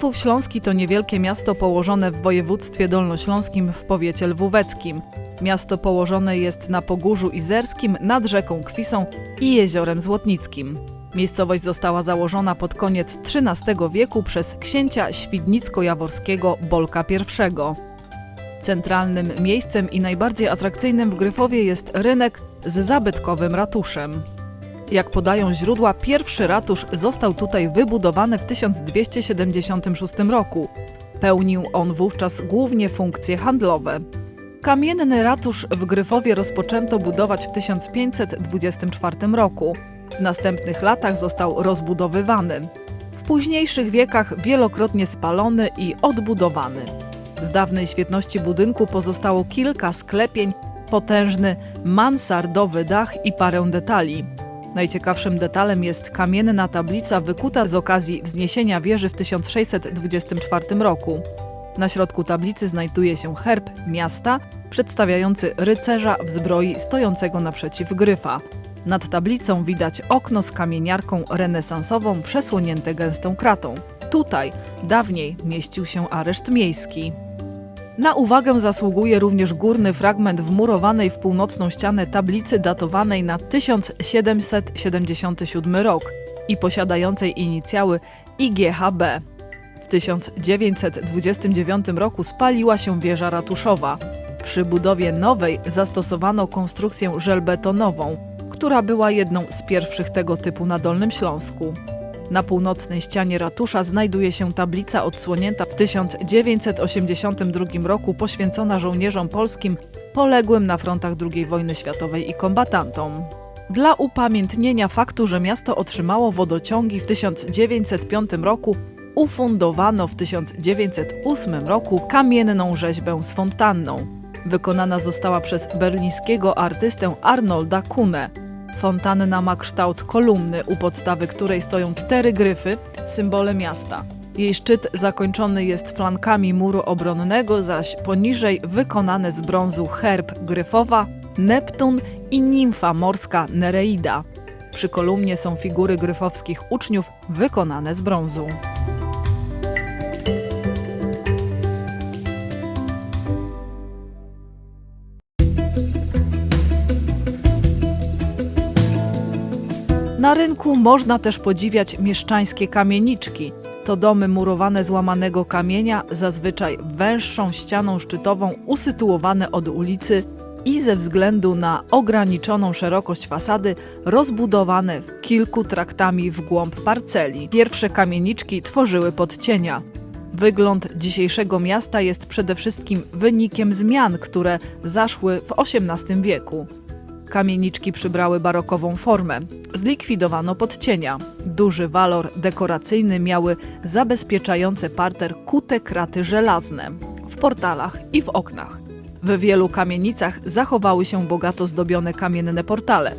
Gryfów Śląski to niewielkie miasto położone w województwie dolnośląskim w powiecie lwóweckim. Miasto położone jest na Pogórzu Izerskim nad rzeką Kwisą i jeziorem Złotnickim. Miejscowość została założona pod koniec XIII wieku przez księcia świdnicko-jaworskiego Bolka I. Centralnym miejscem i najbardziej atrakcyjnym w Gryfowie jest rynek z zabytkowym ratuszem. Jak podają źródła, pierwszy ratusz został tutaj wybudowany w 1276 roku. Pełnił on wówczas głównie funkcje handlowe. Kamienny ratusz w Gryfowie rozpoczęto budować w 1524 roku. W następnych latach został rozbudowywany. W późniejszych wiekach wielokrotnie spalony i odbudowany. Z dawnej świetności budynku pozostało kilka sklepień, potężny mansardowy dach i parę detali. Najciekawszym detalem jest kamienna tablica wykuta z okazji wzniesienia wieży w 1624 roku. Na środku tablicy znajduje się herb miasta przedstawiający rycerza w zbroi stojącego naprzeciw gryfa. Nad tablicą widać okno z kamieniarką renesansową przesłonięte gęstą kratą. Tutaj dawniej mieścił się areszt miejski. Na uwagę zasługuje również górny fragment wmurowanej w północną ścianę tablicy datowanej na 1777 rok i posiadającej inicjały IGHB. W 1929 roku spaliła się wieża ratuszowa. Przy budowie nowej zastosowano konstrukcję żelbetonową, która była jedną z pierwszych tego typu na Dolnym Śląsku. Na północnej ścianie ratusza znajduje się tablica odsłonięta w 1982 roku poświęcona żołnierzom polskim poległym na frontach II wojny światowej i kombatantom. Dla upamiętnienia faktu, że miasto otrzymało wodociągi w 1905 roku, ufundowano w 1908 roku kamienną rzeźbę z fontanną. Wykonana została przez berlińskiego artystę Arnolda Kuhne. Fontanna ma kształt kolumny, u podstawy której stoją cztery gryfy, symbole miasta. Jej szczyt zakończony jest flankami muru obronnego, zaś poniżej wykonany z brązu herb gryfowa, Neptun i nimfa morska Nereida. Przy kolumnie są figury gryfowskich uczniów wykonane z brązu. Na rynku można też podziwiać mieszczańskie kamieniczki. To domy murowane z łamanego kamienia, zazwyczaj węższą ścianą szczytową, usytuowane od ulicy i ze względu na ograniczoną szerokość fasady rozbudowane kilku traktami w głąb parceli. Pierwsze kamieniczki tworzyły podcienia. Wygląd dzisiejszego miasta jest przede wszystkim wynikiem zmian, które zaszły w XVIII wieku. Kamieniczki przybrały barokową formę. Zlikwidowano podcienia. Duży walor dekoracyjny miały zabezpieczające parter kute kraty żelazne w portalach i w oknach. W wielu kamienicach zachowały się bogato zdobione kamienne portale.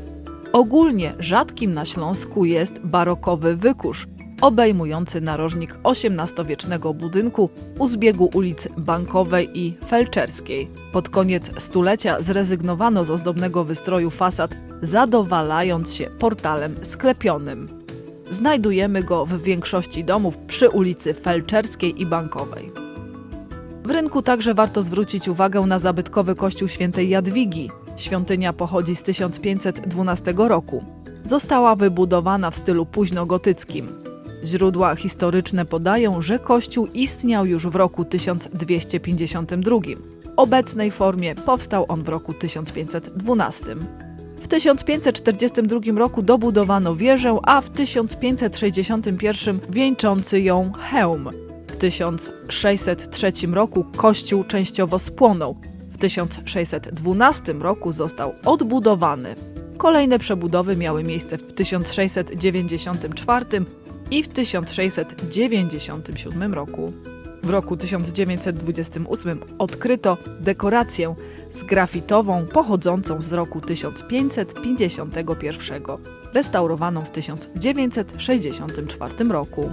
Ogólnie rzadkim na Śląsku jest barokowy wykurz, obejmujący narożnik XVIII-wiecznego budynku u zbiegu ulic Bankowej i Felczerskiej. Pod koniec stulecia zrezygnowano z ozdobnego wystroju fasad, zadowalając się portalem sklepionym. Znajdujemy go w większości domów przy ulicy Felczerskiej i Bankowej. W rynku także warto zwrócić uwagę na zabytkowy kościół świętej Jadwigi. Świątynia pochodzi z 1512 roku. Została wybudowana w stylu późnogotyckim. Źródła historyczne podają, że kościół istniał już w roku 1252. W obecnej formie powstał on w roku 1512. W 1542 roku dobudowano wieżę, a w 1561 wieńczący ją hełm. W 1603 roku kościół częściowo spłonął. W 1612 roku został odbudowany. Kolejne przebudowy miały miejsce w 1694 i w 1697 roku. W roku 1928 odkryto dekorację zgrafitową pochodzącą z roku 1551, restaurowaną w 1964 roku.